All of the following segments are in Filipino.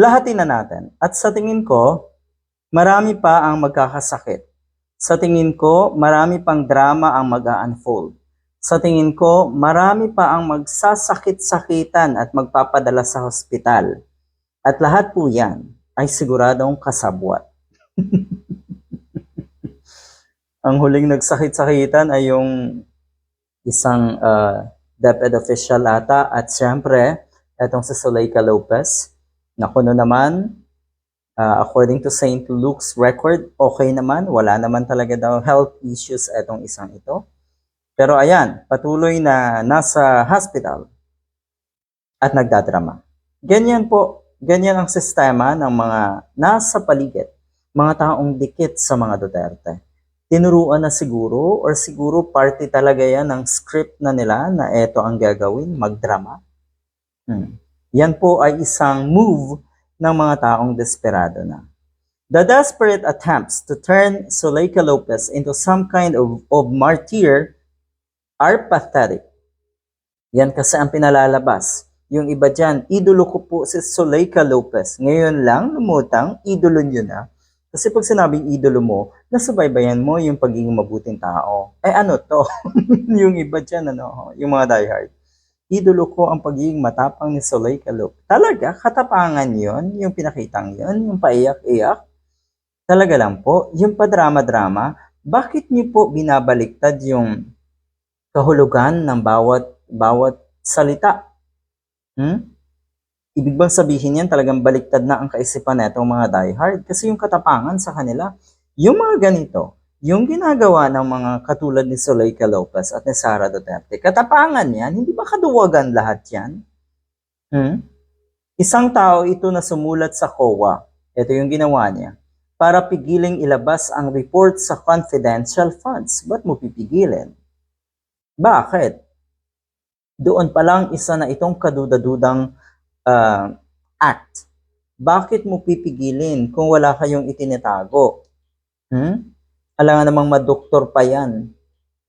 lahatin na natin. At sa tingin ko, marami pa ang magkakasakit. Sa tingin ko, marami pang drama ang mag-unfold. Sa tingin ko, marami pa ang magsasakit-sakitan at magpapadala sa hospital. At lahat po yan ay siguradong kasabwat. ang huling nagsakit-sakitan ay yung isang uh, DepEd official ata at siyempre, etong si Zuleika Lopez na kuno naman, uh, according to St. Luke's record, okay naman, wala naman talaga daw health issues etong isang ito. Pero ayan, patuloy na nasa hospital at nagdadrama. Ganyan po, ganyan ang sistema ng mga nasa paligid, mga taong dikit sa mga Duterte. Tinuruan na siguro or siguro party talaga yan ng script na nila na eto ang gagawin, magdrama. Hmm. Yan po ay isang move ng mga taong desperado na. The desperate attempts to turn Zuleika Lopez into some kind of, of martyr are pathetic. Yan kasi ang pinalalabas. Yung iba dyan, idolo ko po si Zuleika Lopez. Ngayon lang, lumutang, idolo nyo na. Kasi pag sinabing idolo mo, nasubaybayan mo yung pagiging mabuting tao. Eh ano to? yung iba dyan, ano, yung mga diehard. Idolo ko ang pagiging matapang ni Zuleika Lopez. Talaga, katapangan yon yung pinakitang yon yung paiyak-iyak. Talaga lang po, yung padrama-drama, bakit niyo po binabaliktad yung kahulugan ng bawat bawat salita. Hmm? Ibig bang sabihin yan talagang baliktad na ang kaisipan netong mga diehard? Kasi yung katapangan sa kanila, yung mga ganito, yung ginagawa ng mga katulad ni Zuleika Lopez at ni Sara Duterte, katapangan yan, hindi ba kaduwagan lahat yan? Hmm? Isang tao ito na sumulat sa COA, ito yung ginawa niya, para pigiling ilabas ang report sa confidential funds. Ba't mo pipigilin? Bakit? Doon pa lang isa na itong kadudadudang uh, act. Bakit mo pipigilin kung wala kayong itinatago? Hmm? Alam namang madoktor pa yan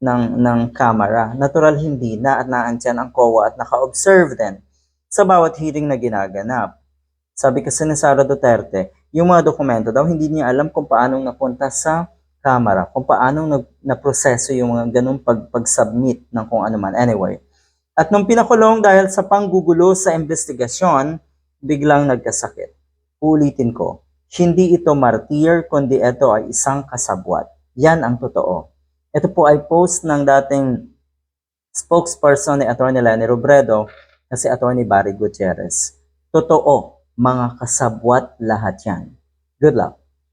ng, ng camera. Natural hindi na at naandyan ang COA at naka-observe din sa bawat hearing na ginaganap. Sabi kasi ni Sara Duterte, yung mga dokumento daw hindi niya alam kung paano napunta sa camera, kung paano nag, naproseso yung mga ganung pag, pag-submit ng kung ano man. Anyway, at nung pinakulong dahil sa panggugulo sa investigasyon, biglang nagkasakit. Ulitin ko, hindi ito martyr, kundi ito ay isang kasabwat. Yan ang totoo. Ito po ay post ng dating spokesperson ni Atty. Lenny Robredo na si Atty. Barry Gutierrez. Totoo, mga kasabwat lahat yan. Good luck.